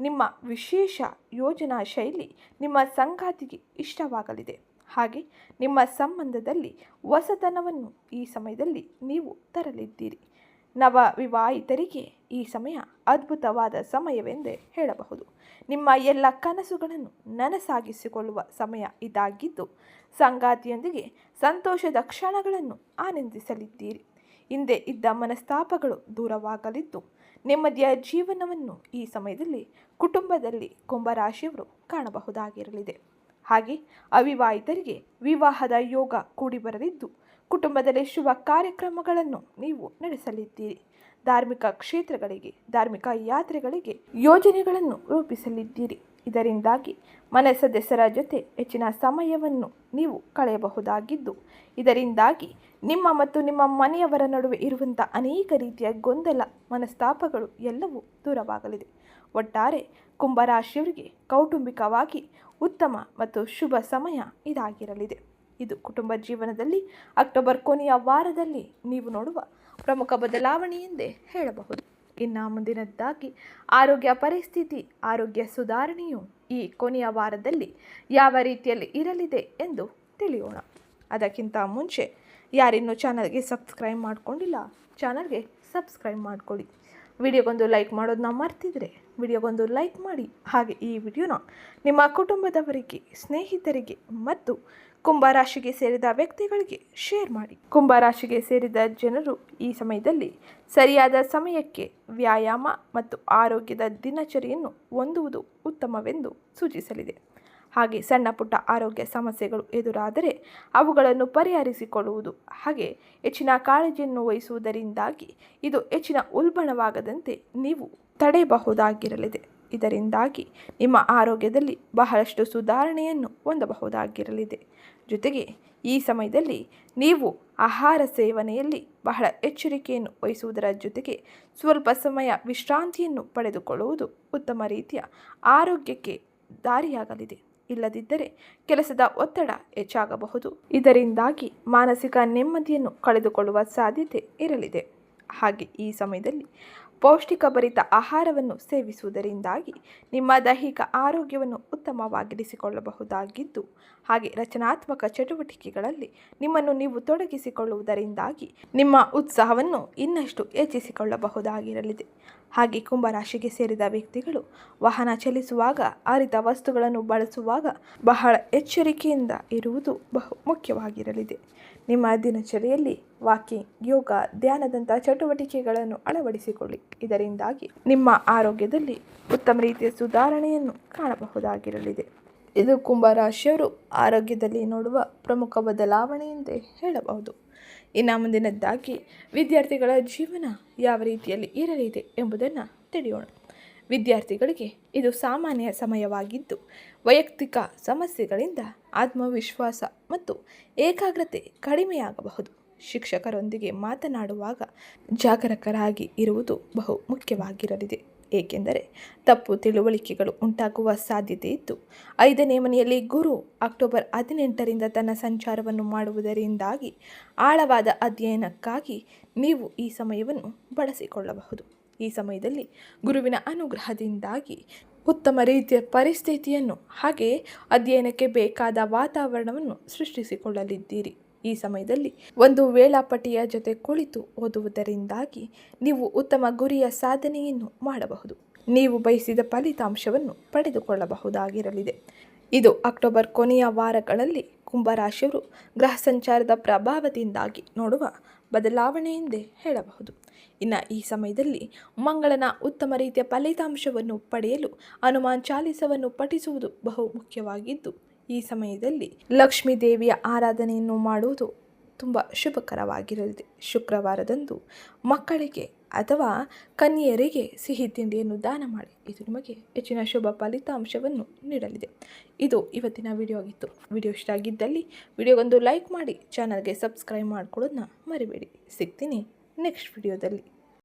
Speaker 1: ನಿಮ್ಮ ವಿಶೇಷ ಯೋಜನಾ ಶೈಲಿ ನಿಮ್ಮ ಸಂಗಾತಿಗೆ ಇಷ್ಟವಾಗಲಿದೆ. ಹಾಗೆ ನಿಮ್ಮ ಸಂಬಂಧದಲ್ಲಿ ಹೊಸತನವನ್ನು ಈ ಸಮಯದಲ್ಲಿ ನೀವು ತರಲಿದ್ದೀರಿ. ನವ ವಿವಾಹಿತರಿಗೆ ಈ ಸಮಯ ಅದ್ಭುತವಾದ ಸಮಯವೆಂದೇ ಹೇಳಬಹುದು. ನಿಮ್ಮ ಎಲ್ಲ ಕನಸುಗಳನ್ನು ನನಸಾಗಿಸಿಕೊಳ್ಳುವ ಸಮಯ ಇದಾಗಿದ್ದು, ಸಂಗಾತಿಯೊಂದಿಗೆ ಸಂತೋಷದ ಕ್ಷಣಗಳನ್ನು ಆನಂದಿಸಲಿದ್ದೀರಿ. ಹಿಂದೆ ಇದ್ದ ಮನಸ್ತಾಪಗಳು ದೂರವಾಗಲಿದ್ದು, ನೆಮ್ಮದಿಯ ಜೀವನವನ್ನು ಈ ಸಮಯದಲ್ಲಿ ಕುಟುಂಬದಲ್ಲಿ ಕುಂಭರಾಶಿಯವರು ಕಾಣಬಹುದಾಗಿರಲಿದೆ. ಹಾಗೆ ಅವಿವಾಹಿತರಿಗೆ ವಿವಾಹದ ಯೋಗ ಕೂಡಿ ಬರಲಿದ್ದು ಕುಟುಂಬದಲ್ಲಿ ಶುಭ ಕಾರ್ಯಕ್ರಮಗಳನ್ನು ನೀವು ನಡೆಸಲಿದ್ದೀರಿ. ಧಾರ್ಮಿಕ ಕ್ಷೇತ್ರಗಳಿಗೆ, ಧಾರ್ಮಿಕ ಯಾತ್ರೆಗಳಿಗೆ ಯೋಜನೆಗಳನ್ನು ರೂಪಿಸಲಿದ್ದೀರಿ. ಇದರಿಂದಾಗಿ ಮನೆ ಸದಸ್ಯರ ಜೊತೆ ಹೆಚ್ಚಿನ ಸಮಯವನ್ನು ನೀವು ಕಳೆಯಬಹುದಾಗಿದ್ದು, ಇದರಿಂದಾಗಿ ನಿಮ್ಮ ಮತ್ತು ನಿಮ್ಮ ಮನೆಯವರ ನಡುವೆ ಇರುವಂಥ ಅನೇಕ ರೀತಿಯ ಗೊಂದಲ, ಮನಸ್ತಾಪಗಳು ಎಲ್ಲವೂ ದೂರವಾಗಲಿದೆ. ಒಟ್ಟಾರೆ ಕುಂಭರಾಶಿಯವರಿಗೆ ಕೌಟುಂಬಿಕವಾಗಿ ಉತ್ತಮ ಮತ್ತು ಶುಭ ಸಮಯ ಇದಾಗಿರಲಿದೆ. ಇದು ಕುಟುಂಬ ಜೀವನದಲ್ಲಿ ಅಕ್ಟೋಬರ್ ಕೊನೆಯ ವಾರದಲ್ಲಿ ನೀವು ನೋಡುವ ಪ್ರಮುಖ ಬದಲಾವಣೆ ಎಂದೇ ಹೇಳಬಹುದು. ಇನ್ನು ಮುಂದಿನದ್ದಾಗಿ, ಆರೋಗ್ಯ ಪರಿಸ್ಥಿತಿ, ಆರೋಗ್ಯ ಸುಧಾರಣೆಯು ಈ ಕೊನೆಯ ವಾರದಲ್ಲಿ ಯಾವ ರೀತಿಯಲ್ಲಿ ಇರಲಿದೆ ಎಂದು ತಿಳಿಯೋಣ. ಅದಕ್ಕಿಂತ ಮುಂಚೆ, ಯಾರಿನ್ನೂ ಚಾನಲ್ಗೆ ಸಬ್ಸ್ಕ್ರೈಬ್ ಮಾಡಿಕೊಂಡಿಲ್ಲ, ಚಾನಲ್ಗೆ ಸಬ್ಸ್ಕ್ರೈಬ್ ಮಾಡ್ಕೊಳ್ಳಿ. ವಿಡಿಯೋಗೊಂದು ಲೈಕ್ ಮಾಡೋದನ್ನ ಮರ್ತಿದ್ರೆ ವಿಡಿಯೋಗೊಂದು ಲೈಕ್ ಮಾಡಿ. ಹಾಗೆ ಈ ವಿಡಿಯೋನ ನಿಮ್ಮ ಕುಟುಂಬದವರಿಗೆ, ಸ್ನೇಹಿತರಿಗೆ ಮತ್ತು ಕುಂಭರಾಶಿಗೆ ಸೇರಿದ ವ್ಯಕ್ತಿಗಳಿಗೆ ಶೇರ್ ಮಾಡಿ. ಕುಂಭರಾಶಿಗೆ ಸೇರಿದ ಜನರು ಈ ಸಮಯದಲ್ಲಿ ಸರಿಯಾದ ಸಮಯಕ್ಕೆ ವ್ಯಾಯಾಮ ಮತ್ತು ಆರೋಗ್ಯದ ದಿನಚರಿಯನ್ನು ಹೊಂದುವುದು ಉತ್ತಮವೆಂದು ಸೂಚಿಸಲಿದೆ. ಹಾಗೆ ಸಣ್ಣ ಪುಟ್ಟ ಆರೋಗ್ಯ ಸಮಸ್ಯೆಗಳು ಎದುರಾದರೆ ಅವುಗಳನ್ನು ಪರಿಹರಿಸಿಕೊಳ್ಳುವುದು. ಹಾಗೆ ಹೆಚ್ಚಿನ ಕಾಳಜಿಯನ್ನು ವಹಿಸುವುದರಿಂದಾಗಿ ಇದು ಹೆಚ್ಚಿನ ಉಲ್ಬಣವಾಗದಂತೆ ನೀವು ತಡೆಯಬಹುದಾಗಿರಲಿದೆ. ಇದರಿಂದಾಗಿ ನಿಮ್ಮ ಆರೋಗ್ಯದಲ್ಲಿ ಬಹಳಷ್ಟು ಸುಧಾರಣೆಯನ್ನು ಹೊಂದಬಹುದಾಗಿರಲಿದೆ. ಜೊತೆಗೆ ಈ ಸಮಯದಲ್ಲಿ ನೀವು ಆಹಾರ ಸೇವನೆಯಲ್ಲಿ ಬಹಳ ಎಚ್ಚರಿಕೆಯನ್ನು ವಹಿಸುವುದರ ಜೊತೆಗೆ ಸ್ವಲ್ಪ ಸಮಯ ವಿಶ್ರಾಂತಿಯನ್ನು ಪಡೆದುಕೊಳ್ಳುವುದು ಉತ್ತಮ ರೀತಿಯ ಆರೋಗ್ಯಕ್ಕೆ ದಾರಿಯಾಗಲಿದೆ. ಇಲ್ಲದಿದ್ದರೆ ಕೆಲಸದ ಒತ್ತಡ ಹೆಚ್ಚಾಗಬಹುದು. ಇದರಿಂದಾಗಿ ಮಾನಸಿಕ ನೆಮ್ಮದಿಯನ್ನು ಕಳೆದುಕೊಳ್ಳುವ ಸಾಧ್ಯತೆ ಇರಲಿದೆ. ಹಾಗೆ ಈ ಸಮಯದಲ್ಲಿ ಪೌಷ್ಟಿಕಭರಿತ ಆಹಾರವನ್ನು ಸೇವಿಸುವುದರಿಂದಾಗಿ ನಿಮ್ಮ ದೈಹಿಕ ಆರೋಗ್ಯವನ್ನು ಉತ್ತಮವಾಗಿರಿಸಿಕೊಳ್ಳಬಹುದಾಗಿದ್ದು, ಹಾಗೆ ರಚನಾತ್ಮಕ ಚಟುವಟಿಕೆಗಳಲ್ಲಿ ನಿಮ್ಮನ್ನು ನೀವು ತೊಡಗಿಸಿಕೊಳ್ಳುವುದರಿಂದಾಗಿ ನಿಮ್ಮ ಉತ್ಸಾಹವನ್ನು ಇನ್ನಷ್ಟು ಹೆಚ್ಚಿಸಿಕೊಳ್ಳಬಹುದಾಗಿರಲಿದೆ. ಹಾಗೆ ಕುಂಭರಾಶಿಗೆ ಸೇರಿದ ವ್ಯಕ್ತಿಗಳು ವಾಹನ ಚಲಿಸುವಾಗ ಅರಿತ ವಸ್ತುಗಳನ್ನು ಬಳಸುವಾಗ ಬಹಳ ಎಚ್ಚರಿಕೆಯಿಂದ ಇರುವುದು ಬಹು ಮುಖ್ಯವಾಗಿರಲಿದೆ. ನಿಮ್ಮ ದಿನಚರಿಯಲ್ಲಿ ವಾಕಿಂಗ್, ಯೋಗ, ಧ್ಯಾನದಂಥ ಚಟುವಟಿಕೆಗಳನ್ನು ಅಳವಡಿಸಿಕೊಳ್ಳಿ. ಇದರಿಂದಾಗಿ ನಿಮ್ಮ ಆರೋಗ್ಯದಲ್ಲಿ ಉತ್ತಮ ರೀತಿಯ ಸುಧಾರಣೆಯನ್ನು ಕಾಣಬಹುದಾಗಿರಲಿದೆ. ಇದು ಕುಂಭರಾಶಿಯವರು ಆರೋಗ್ಯದಲ್ಲಿ ನೋಡುವ ಪ್ರಮುಖ ಬದಲಾವಣೆ ಎಂದೇ ಹೇಳಬಹುದು. ಇನ್ನು ಮುಂದಿನದ್ದಾಗಿ ವಿದ್ಯಾರ್ಥಿಗಳ ಜೀವನ ಯಾವ ರೀತಿಯಲ್ಲಿ ಇರಲಿದೆ ಎಂಬುದನ್ನು ತಿಳಿಯೋಣ. ವಿದ್ಯಾರ್ಥಿಗಳಿಗೆ ಇದು ಸಾಮಾನ್ಯ ಸಮಯವಾಗಿದ್ದು, ವೈಯಕ್ತಿಕ ಸಮಸ್ಯೆಗಳಿಂದ ಆತ್ಮವಿಶ್ವಾಸ ಮತ್ತು ಏಕಾಗ್ರತೆ ಕಡಿಮೆಯಾಗಬಹುದು. ಶಿಕ್ಷಕರೊಂದಿಗೆ ಮಾತನಾಡುವಾಗ ಜಾಗರೂಕರಾಗಿ ಇರುವುದು ಬಹು ಮುಖ್ಯವಾಗಿರಲಿದೆ. ಏಕೆಂದರೆ ತಪ್ಪು ತಿಳುವಳಿಕೆಗಳು ಉಂಟಾಗುವ ಸಾಧ್ಯತೆ ಇತ್ತು. ಐದನೇ ಮನೆಯಲ್ಲಿ ಗುರು ಅಕ್ಟೋಬರ್ ಹದಿನೆಂಟರಿಂದ ತನ್ನ ಸಂಚಾರವನ್ನು ಮಾಡುವುದರಿಂದಾಗಿ ಆಳವಾದ ಅಧ್ಯಯನಕ್ಕಾಗಿ ನೀವು ಈ ಸಮಯವನ್ನು ಬಳಸಿಕೊಳ್ಳಬಹುದು. ಈ ಸಮಯದಲ್ಲಿ ಗುರುವಿನ ಅನುಗ್ರಹದಿಂದಾಗಿ ಉತ್ತಮ ರೀತಿಯ ಪರಿಸ್ಥಿತಿಯನ್ನು ಹಾಗೆಯೇ ಅಧ್ಯಯನಕ್ಕೆ ಬೇಕಾದ ವಾತಾವರಣವನ್ನು ಸೃಷ್ಟಿಸಿಕೊಳ್ಳಲಿದ್ದೀರಿ. ಈ ಸಮಯದಲ್ಲಿ ಒಂದು ವೇಳಾಪಟ್ಟಿಯ ಜೊತೆ ಕುಳಿತು ಓದುವುದರಿಂದಾಗಿ ನೀವು ಉತ್ತಮ ಗುರಿಯ ಸಾಧನೆಯನ್ನು ಮಾಡಬಹುದು. ನೀವು ಬಯಸಿದ ಫಲಿತಾಂಶವನ್ನು ಪಡೆದುಕೊಳ್ಳಬಹುದಾಗಿರಲಿದೆ. ಇದು ಅಕ್ಟೋಬರ್ ಕೊನೆಯ ವಾರಗಳಲ್ಲಿ ಕುಂಭರಾಶಿಯವರು ಗ್ರಹ ಸಂಚಾರದ ಪ್ರಭಾವದಿಂದಾಗಿ ನೋಡುವ ಬದಲಾವಣೆ ಎಂದೇ ಹೇಳಬಹುದು. ಇನ್ನು ಈ ಸಮಯದಲ್ಲಿ ಮಂಗಳನ ಉತ್ತಮ ರೀತಿಯ ಫಲಿತಾಂಶವನ್ನು ಪಡೆಯಲು ಹನುಮಾನ್ ಚಾಲಿಸವನ್ನು ಪಠಿಸುವುದು ಬಹು ಮುಖ್ಯವಾಗಿದ್ದು ಈ ಸಮಯದಲ್ಲಿ ಲಕ್ಷ್ಮೀ ದೇವಿಯ ಆರಾಧನೆಯನ್ನು ಮಾಡುವುದು ತುಂಬ ಶುಭಕರವಾಗಿರಲಿದೆ. ಶುಕ್ರವಾರದಂದು ಮಕ್ಕಳಿಗೆ ಅಥವಾ ಕನ್ಯೆಯರಿಗೆ ಸಿಹಿ ತಿಂಡಿಯನ್ನು ದಾನ ಮಾಡಿ. ಇದು ನಿಮಗೆ ಹೆಚ್ಚಿನ ಶುಭ ಫಲಿತಾಂಶವನ್ನು ನೀಡಲಿದೆ. ಇದು ಇವತ್ತಿನ ವಿಡಿಯೋ ಆಗಿತ್ತು. ವಿಡಿಯೋ ಇಷ್ಟ ಆಗಿದ್ದಲ್ಲಿ ವಿಡಿಯೋಗೊಂದು ಲೈಕ್ ಮಾಡಿ. ಚಾನಲ್ಗೆ ಸಬ್ಸ್ಕ್ರೈಬ್ ಮಾಡ್ಕೊಳ್ಳೋದನ್ನ ಮರಿಬೇಡಿ. ಸಿಗ್ತೀನಿ ನೆಕ್ಸ್ಟ್ ವಿಡಿಯೋದಲ್ಲಿ